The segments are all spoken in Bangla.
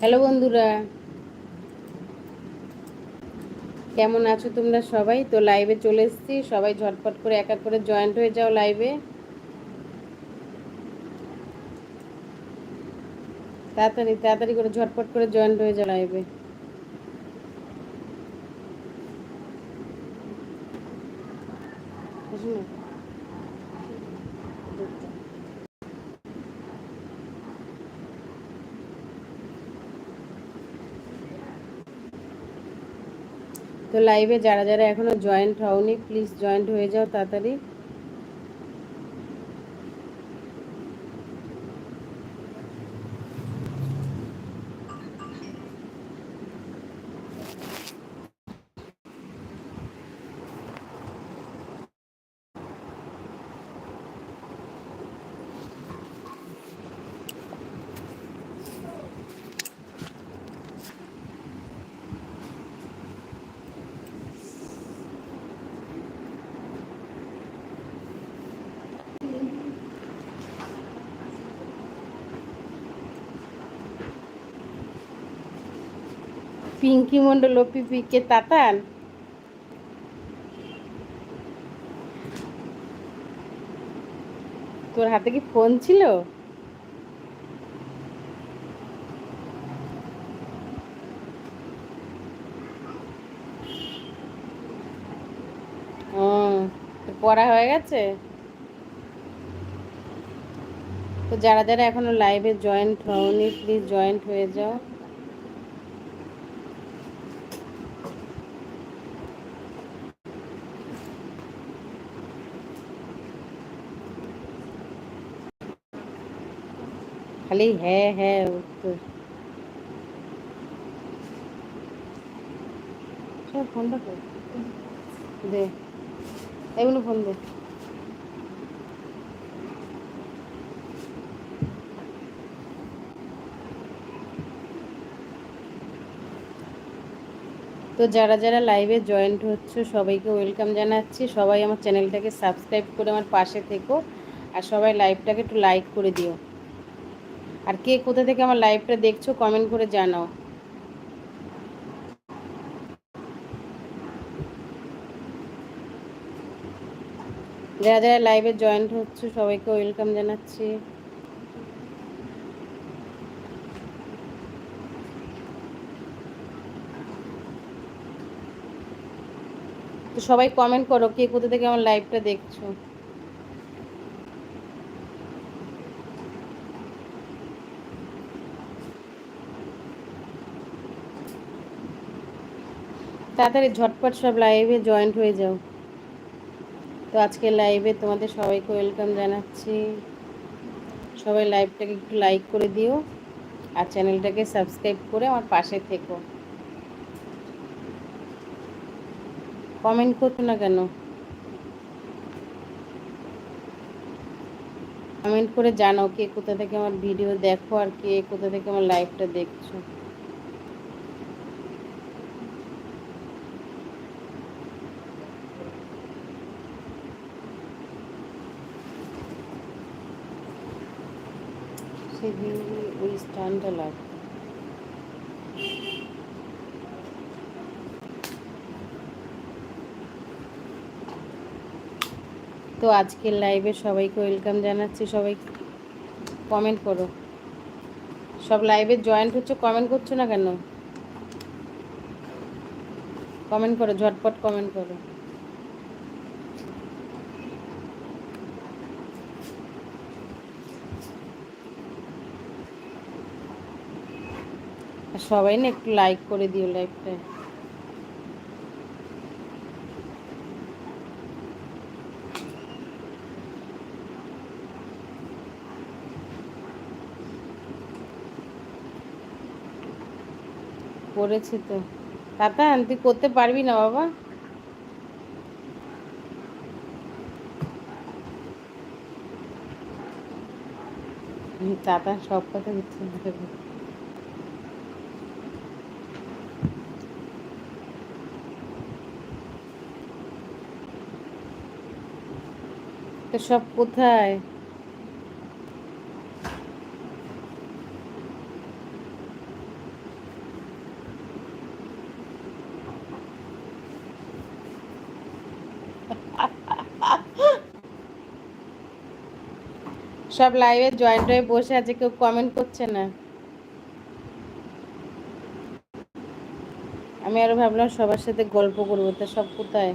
হ্যালো বন্ধুরা। কেমন আছো তোমরা সবাই? তো লাইভে চলে এসেছি। সবাই ঝটপট করে এক এক করে জয়েন্ট হয়ে যাও লাইভে তাড়াতাড়ি তাড়াতাড়ি করে ঝটপট করে জয়েন্ট হয়ে যাও লাইভে তো লাইভে যারা যারা এখনও জয়েন্ট হওনি প্লিজ জয়েন্ট হয়ে যাও তাড়াতাড়ি। পিঙ্কি মন্ডল ও পিপিকে তাতান তোর হাতে কি ফোন ছিল? পড়া হয়ে গেছে? তো যারা যারা এখনও লাইভে জয়েন্ট হওনি প্লিজ জয়েন্ট হয়ে যাও। খালি হ্যাঁ হ্যাঁ উত্তর। ফোন তো যারা যারা লাইভে জয়েন্ট হচ্ছে, সবাইকে ওয়েলকাম জানাচ্ছি। সবাই আমার চ্যানেলটাকে সাবস্ক্রাইব করে আমার পাশে থেকো। আর সবাই লাইভটাকে একটু লাইক করে দিও। আর কে কোথা থেকে আমার লাইভটা দেখছ কমেন্ট করে জানাও। যারা যারা লাইভে জয়েন্ট হচ্ছে, সবাইকে ওয়েলকাম জানাচ্ছি। তো সবাই কমেন্ট করো, কে কোথা থেকে আমার লাইভটা দেখছ। তাড়াতাড়ি ঝটপট সব লাইভে জয়েন্ট হয়ে যাও। তো আজকে লাইভে তোমাদের সবাইকে ওয়েলকাম জানাচ্ছি। সবাই লাইভটাকে একটু লাইক করে দিও আর চ্যানেলটাকে সাবস্ক্রাইব করে আমার পাশে থেকো। কমেন্ট করছ না কেন? কমেন্ট করে জানাও কে কোথা থেকে আমার ভিডিও দেখো আর কে কোথা থেকে আমার লাইভটা দেখছ। সেদিন ওই স্ট্যান্ডটা লাগবে তো আজকের লাইভে সবাইকে ওয়েলকাম জানাচ্ছি। সবাই কমেন্ট করো। সব লাইভে জয়েন্ট হচ্ছে কমেন্ট করছ না কেন? কমেন্ট করো, ঝটপট কমেন্ট করো। সবাই না একটু লাইক করে দিও লাইভটায় করেছে তো। তাতা তুই করতে পারবি না বাবা? তাতা সব কথা দিচ্ছে বাকি সব কোথায়? সব লাইভে জয়েন্ট হয়ে বসে আছে, কেউ কমেন্ট করছে না। আমি আরও ভাবলাম সবার সাথে গল্প করব, তা সব কোথায়?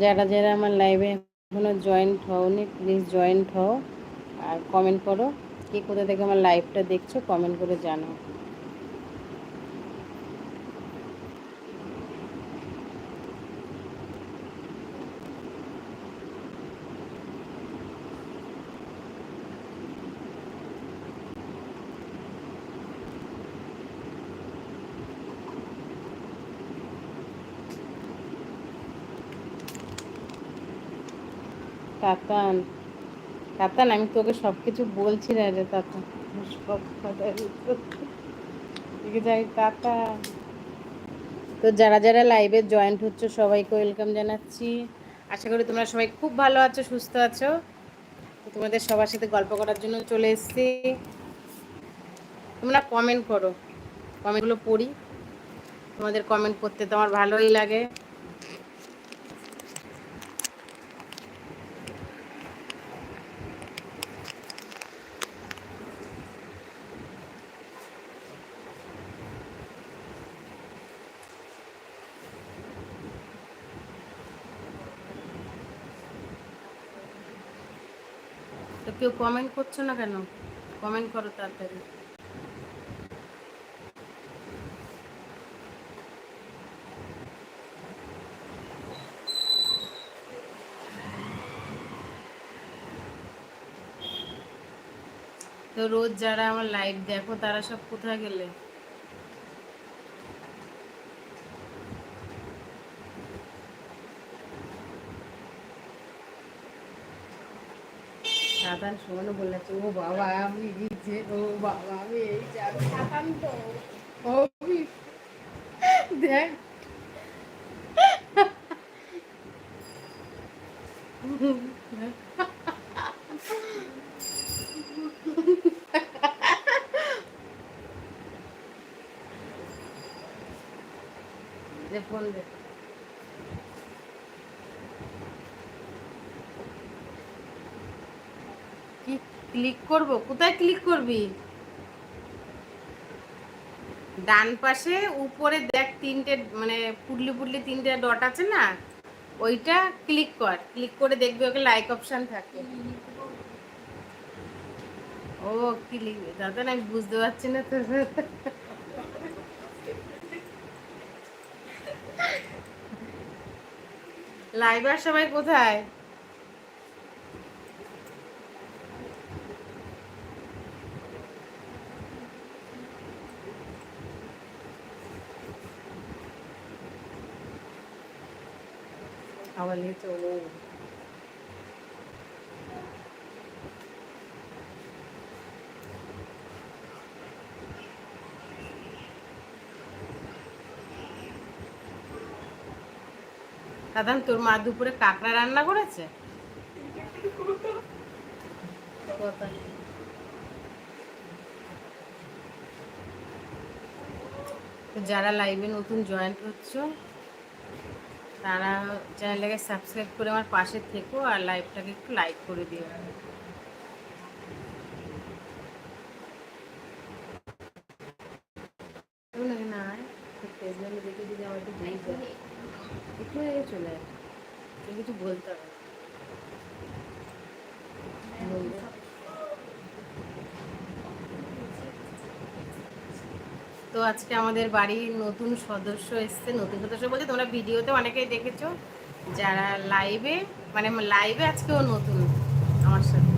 যারা যারা আমার লাইভে এখনও জয়েন্ট হওনি প্লিজ জয়েন্ট হও আর কমেন্ট করো। কে কোথা থেকে আমার লাইভটা দেখছ কমেন্ট করে জানাও। তাতান তাতান, আমি তোকে সব কিছু বলছি না রে তাতা তো যারা যারা লাইভে জয়েন্ট হচ্ছে, সবাইকে ওয়েলকাম জানাচ্ছি। আশা করি তোমরা সবাই খুব ভালো আছো, সুস্থ আছো। তোমাদের সবার সাথে গল্প করার জন্য চলে এসেছি। তোমরা কমেন্ট করো। কমেন্টগুলো পড়ি। তোমাদের কমেন্ট করতে তো আমার ভালোই লাগে। কেউ কমেন্ট করছ না কেন? কমেন্ট করো তাড়াতাড়ি। তো রোজ যারা আমার লাইভ দেখো, তারা সব কোথায় গেলে? সাধারণ সুমনও বলেছে, ও বাবা, আমি গিয়েছে, ও বাবা, আমি এই সাধারণ তো। ও দেখ, ফোন দে কি ক্লিক করব? কোথায় ক্লিক করবি? ডান পাশে উপরে দেখ তিনটে মানে পুডলি পুডলি তিনটে ডট আছে না? ওইটা ক্লিক কর। ক্লিক করে দেখবি ওকে লাইক অপশন থাকে। ও, কি লিখবে দাদা না বুঝতে পারছি না তো। লাইবার সবাই কোথায়? নিয়ে চলো দাদা তোর মা দুপুরে কাঁকড়া রান্না করেছে? যারা লাইভে নতুন জয়েন্ট হচ্ছে তারা চ্যানেলটাকে সাবস্ক্রাইব করে আমার পাশে থেকো আর লাইভটাকে একটু লাইক করে দিও। না দেখে দিদি আমার একটু করে। একটু চলে কিছু বলতে হবে না। বলবে। তো আজকে আমাদের বাড়ির নতুন সদস্য এসছে, নতুন সদস্য বলতে তোমরা ভিডিওতে অনেকেই দেখেছ যারা লাইভে মানে লাইভে আজকেও নতুন আমার সাথে।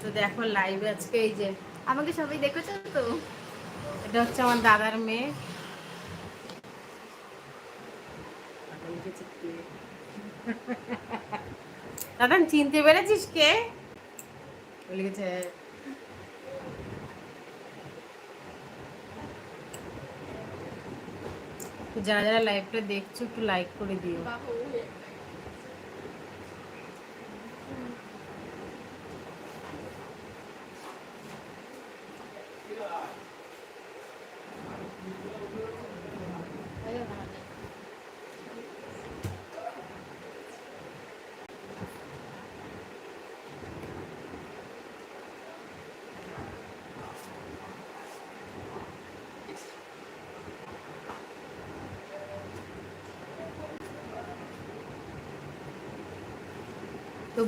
তো দেখো লাইভে আজকে এই যে, আমাকে সবাই দেখেছ তো? এটা হচ্ছে আমার দাদার মেয়ে। দাদা, চিনতে পেরেছিস কে? তো যারা যারা লাইভটা দেখছ একটু লাইক করে দিও।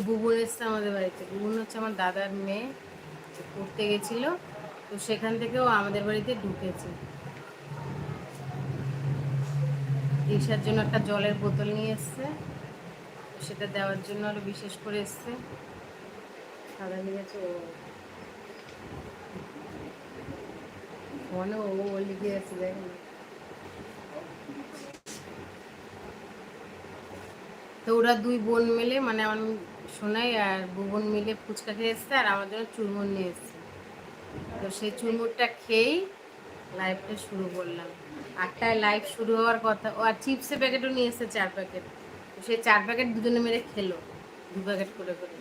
বুবুন এসছে আমাদের বাড়িতে। বুবুন হচ্ছে আমার দাদার মেয়ে পড়তে গেছিল, তো সেখান থেকেও আমাদের বাড়িতে ঢুকেছে। রিক্সার জন্য একটা জলের বোতল নিয়ে এসছে সেটা দেওয়ার জন্য আরও বিশেষ করে এসছে। সাদা নিয়ে গেছে ও। মনে লিখে আছে দেখেন তো ওরা দুই বোন মিলে মানে আমার সোনাই আর বোন মিলে ফুচকা খেয়ে এসছে আর আমার জন্য চুরমুর নিয়ে এসছে। তো সেই চুরমুরটা খেয়েই লাইভটা শুরু করলাম। আটটায় লাইভ শুরু হওয়ার কথা, ও আর চিপসের প্যাকেটও নিয়ে এসছে চার প্যাকেট তো সেই চার প্যাকেট দুজনে মিলে খেলো, দু প্যাকেট করে করে।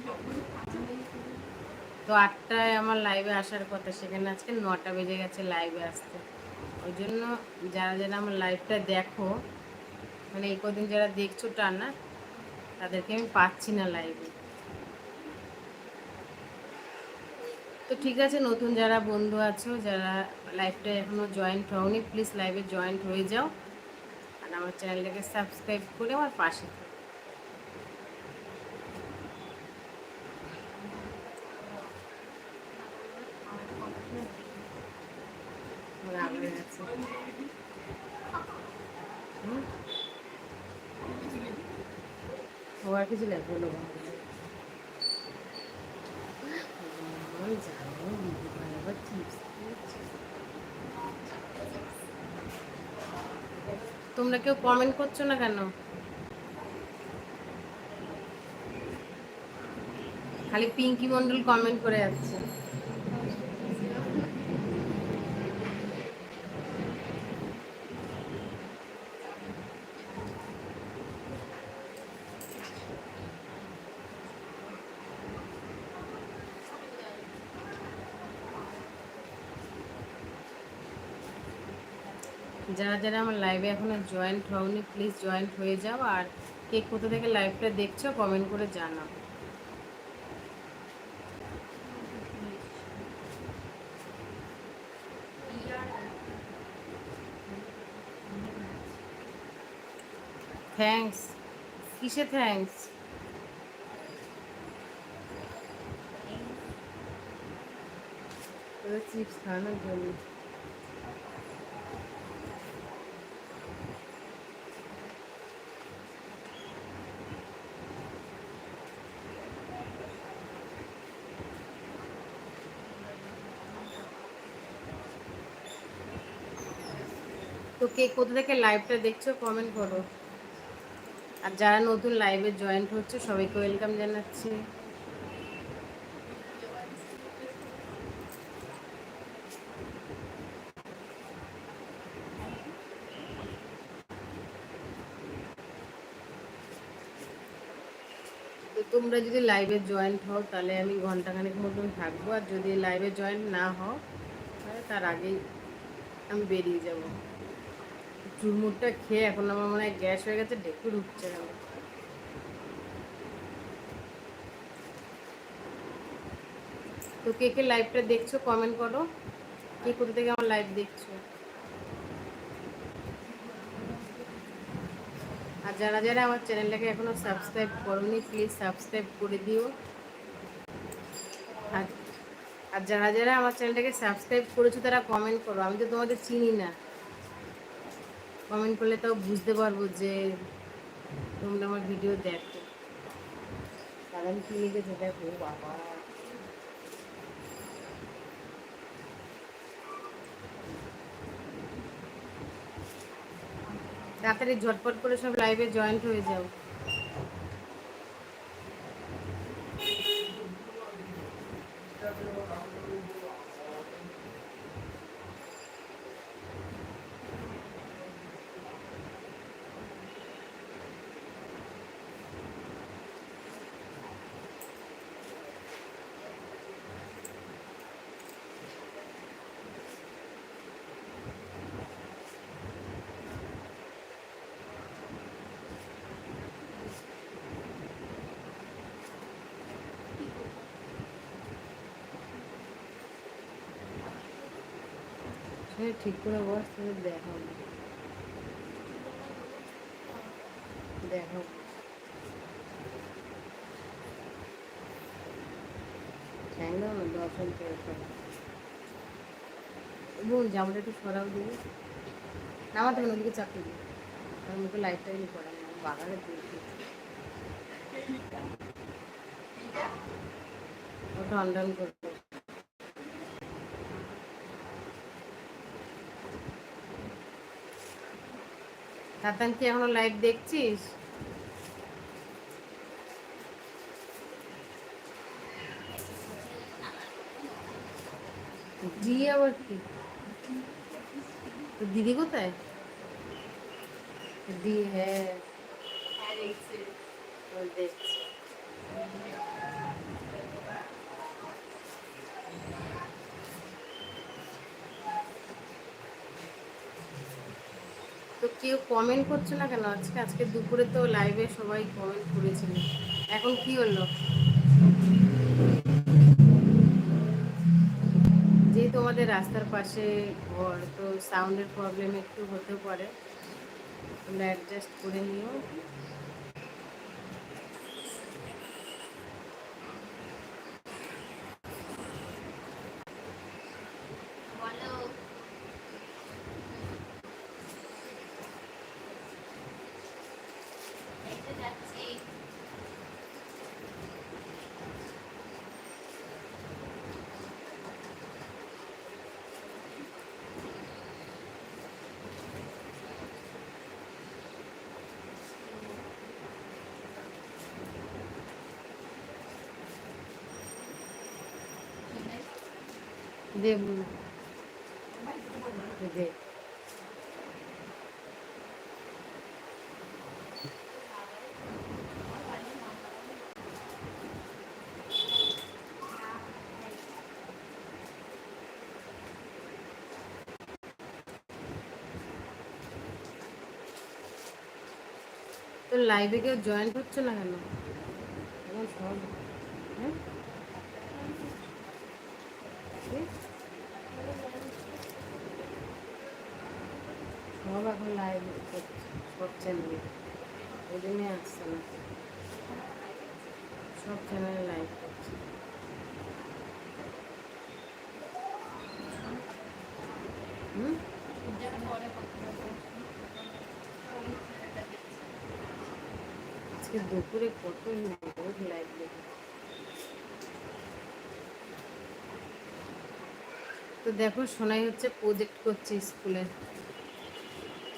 তো আটটায় আমার লাইভে আসার কথা, সেখানে আজকে নটা বেজে গেছে লাইভে আসতে। ওই জন্য যারা যারা আমার লাইভটা দেখো মানে এই কদিন যারা দেখছ টানা, তাদেরকে আমি পাচ্ছি না লাইভে তো ঠিক আছে, নতুন যারা বন্ধু আছো, যারা লাইভটা এখনও জয়েন্ট হওনি প্লিজ লাইভে জয়েন্ট হয়ে যাও। আর আমার চ্যানেলটাকে সাবস্ক্রাইব করে আমার পাশে? ও আর কিছু লাগবে আমি জানো দিদি ভাই আবার চিপস তোমরা কেউ কমেন্ট করছ না কেন? খালি পিঙ্কি মন্ডল কমেন্ট করে যাচ্ছে। যারা যারা আমার লাইভে এখনও জয়েন্ট হওনি প্লিজ জয়েন্ট হয়ে যাও আর কে কোথা থেকে লাইভটা দেখছ কমেন্ট করে জানাও। থ্যাঙ্কস কিসে থ্যাঙ্কস চিপস খাওয়ানোর জন্য। তো কে কোথা থেকে লাইভটা দেখছ কমেন্ট করো। আর যারা নতুন লাইভে জয়েন্ট হচ্ছে, সবাইকে ওয়েলকাম জানাচ্ছি। তোমরা যদি লাইভে জয়েন্ট হও, তাহলে আমি ঘন্টাখানেক মতন থাকব। আর যদি লাইভে জয়েন্ট না হও, তাহলে তার আগেই আমি বেরিয়ে যাব। চুরমুরটা খেয়ে এখন আমার মনে হয় গ্যাস হয়ে গেছে ডেকে ঢুকছে তো কে কে লাইভটা দেখছ কমেন্ট করো। কে কোথা থেকে আমার লাইভ দেখছ? আর যারা যারা আমার চ্যানেলটাকে এখনও সাবস্ক্রাইব করোনি প্লিজ সাবস্ক্রাইব করে দিও। আর আর যারা যারা আমার চ্যানেলটাকে সাবস্ক্রাইব করেছ, তারা কমেন্ট করো। আমি তো তোমাদের চিনি না। কমেন্ট করলে তাও বুঝতে পারব যে তোমরা আমার ভিডিও দেখো। কারণ কি লিখেছে দেখো, বাবা। তাড়াতাড়ি ঝটপট করে সব লাইভে জয়েন্ট হয়ে যাও। হ্যাঁ ঠিক করে বস তুমি দেখো দেখো ঠ্যাং দাও না, দর্শন এবং জামাটা একটু সরাও দিবি নামাতে হবে না ওদিকে চাকরি দিই আমার মুখে লাইটটা ইয়ে করা না বাগানে ওটা অন ডাউন তাতান কি এখনও লাইভ দেখছিস? আবার কি? দিদি কোথায়? দি হ্যাঁ। ওই দেখছি। কেউ কমেন্ট করছে না কেন, আজকে আজকে দুপুরে তো লাইভে সবাই কমেন্ট করেছিল। এখন কি হলো? যেহেতু আমাদের রাস্তার পাশে ঘর, তো সাউন্ডের প্রবলেম একটু হতে পারে। অ্যাডজাস্ট করে নিও। দে দে তো লাইভে কেউ জয়েন হচ্ছে না কেন? এখন সব হ্যাঁ কি? সব এখন লাইভ সব চ্যানেলে ওই জন্যই আসছে না সব চ্যানেলে লাইভ করছে। আজকে দুপুরে কত লোক লাইভ তো দেখো শোনাই হচ্ছে প্রজেক্ট করছে স্কুলে।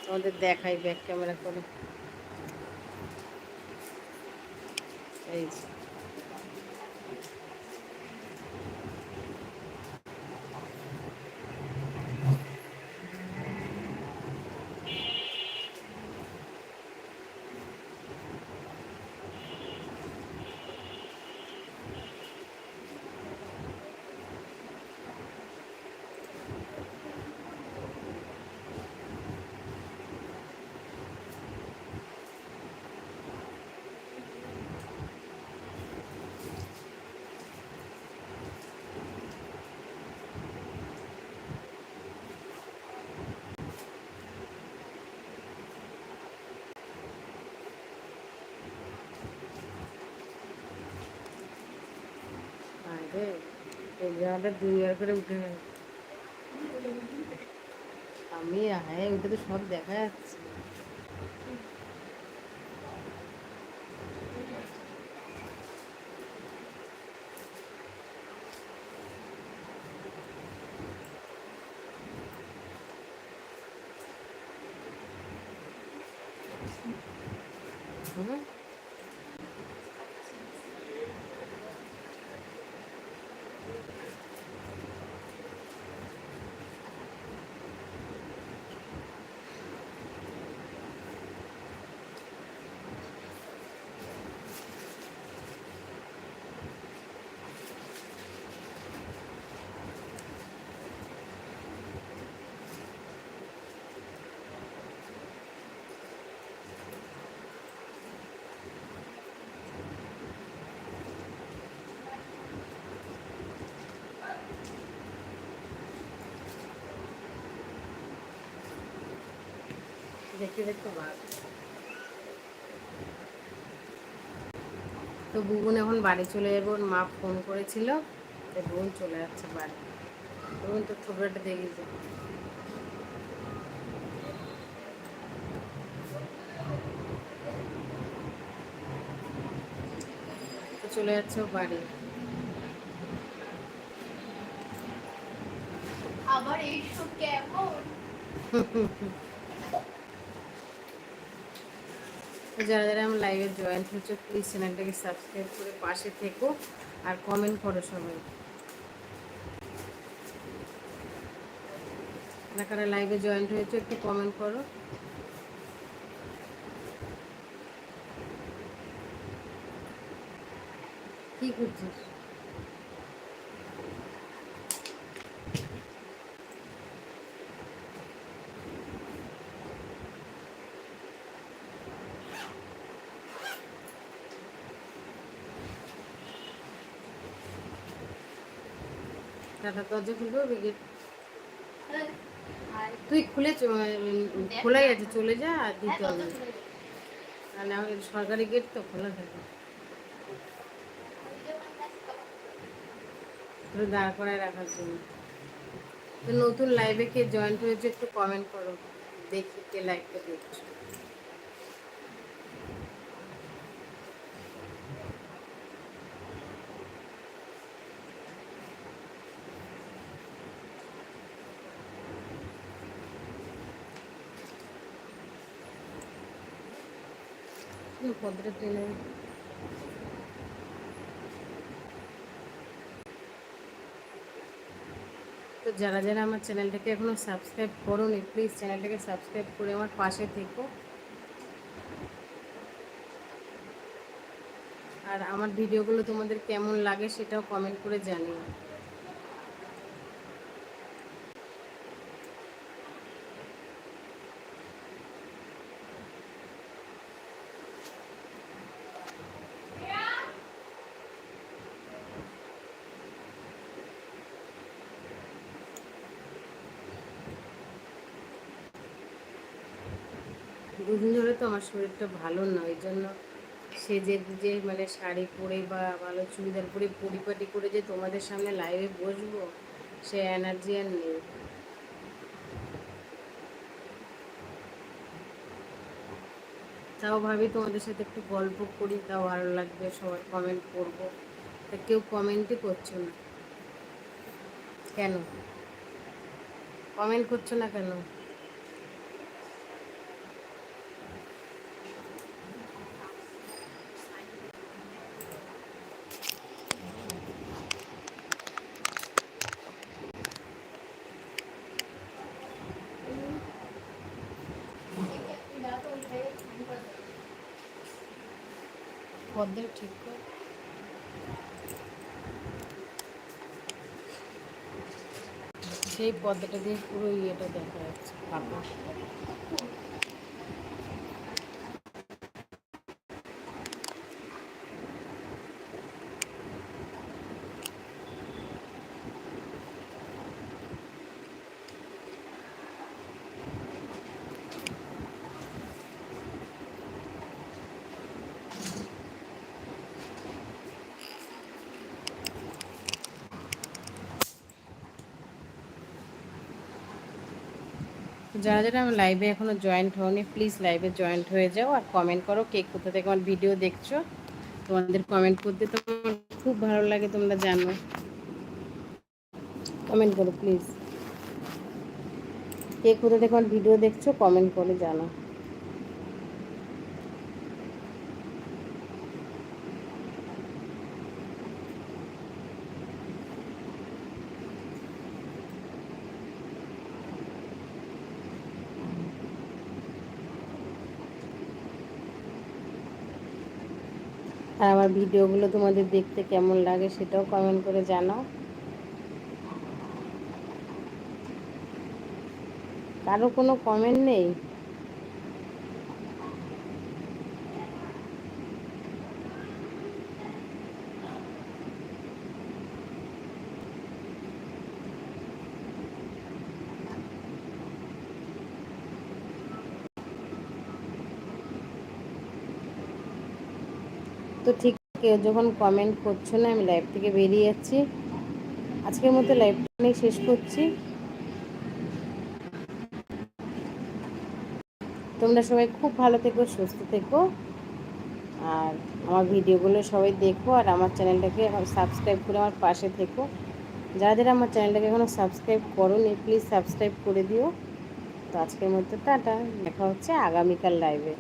তোমাদের দেখাই ব্যাক ক্যামেরা করে। এই যে। আরে এই জায়গাটা দুইবার করে উঠে গেল আমি হ্যাঁ ওইটা তো সব দেখা যাচ্ছে দেখতে দেখতে তো বুবুন এখন বাড়ি চলে যাব মা ফোন করেছিল বোন চলে যাচ্ছে বাড়ি। বুবুন তো ছোটটা দেখেছে তো চলে যাচ্ছে বাড়ি। আবার এইসব কেমন তো যারা যারা আমার লাইভে জয়েন হচ্ছে প্লিজ চ্যানেলটাকে সাবস্ক্রাইব করে পাশে থেকো আর কমেন্ট করো সবাই। যারা লাইভে জয়েন হয়েছে, একটু কমেন্ট করো। কি করছিস? টাটা দরজা খুলবে বিকেট আর তুই খুলে খোলাই আছে চলে যা আর দিতে হ্যাঁ, হবে। আর না সরকারি গেট তো খোলা থাকে। তোর দাঁড় করায় রাখার জন্য। তো নতুন লাইভে কে জয়েন্ট হয়েছে একটু কমেন্ট করো। দেখি কে লাইভটা দেখছ। পদ্মটা টেনে তো যারা যারা আমার চ্যানেলটাকে এখনও সাবস্ক্রাইব করোনি প্লিজ চ্যানেলটাকে সাবস্ক্রাইব করে আমার পাশে থেকো। আর আমার ভিডিওগুলো তোমাদের কেমন লাগে সেটাও কমেন্ট করে জানিও। দুদিন ধরে তো আমার শরীরটা ভালো না, ওই জন্য সেজে যে মানে শাড়ি পরে বা ভালো চুড়িদার পরে পরিপাটি করে যে তোমাদের সামনে লাইভে বসবো, সে এনার্জি আর নেই। তাও ভাবি তোমাদের সাথে একটু গল্প করি, তাও ভালো লাগবে, সবাই কমেন্ট করব। তা কেউ কমেন্টই করছ না। কেন? কমেন্ট করছ না কেন? পদ্মা ঠিক করে। সেই পদ্মাটা দিয়ে পুরো ইয়েটা দেখা যাচ্ছে যারা যারা আমার লাইভে এখনও জয়েন্ট হওনি প্লিজ লাইভে জয়েন্ট হয়ে যাও আর কমেন্ট করো কে কোথা থেকে আমার ভিডিও দেখছ। তোমাদের কমেন্ট করতে তো আমার খুব ভালো লাগে, তোমরা জানো। কমেন্ট করো প্লিজ কে কোথা থেকে আমার ভিডিও দেখছ কমেন্ট করে জানো আর আমার ভিডিওগুলো তোমাদের দেখতে কেমন লাগে সেটাও কমেন্ট করে জানাও। কারও কোনো কমেন্ট নেই? তো ঠিক কেউ যখন কমেন্ট করছ না, আমি লাইভ থেকে বেরিয়ে যাচ্ছি। আজকের মতো লাইভটা অনেক শেষ করছি। তোমরা সবাই খুব ভালো থেকো, সুস্থ থেকো। আর আমার ভিডিওগুলো সবাই দেখো, আর আমার চ্যানেলটাকে সাবস্ক্রাইব করে আমার পাশে থেকো। যারা যারা আমার চ্যানেলটাকে এখনও সাবস্ক্রাইব করো নি প্লিজ সাবস্ক্রাইব করে দিও। তো আজকের মতো টাটা, দেখা হচ্ছে আগামীকাল লাইভে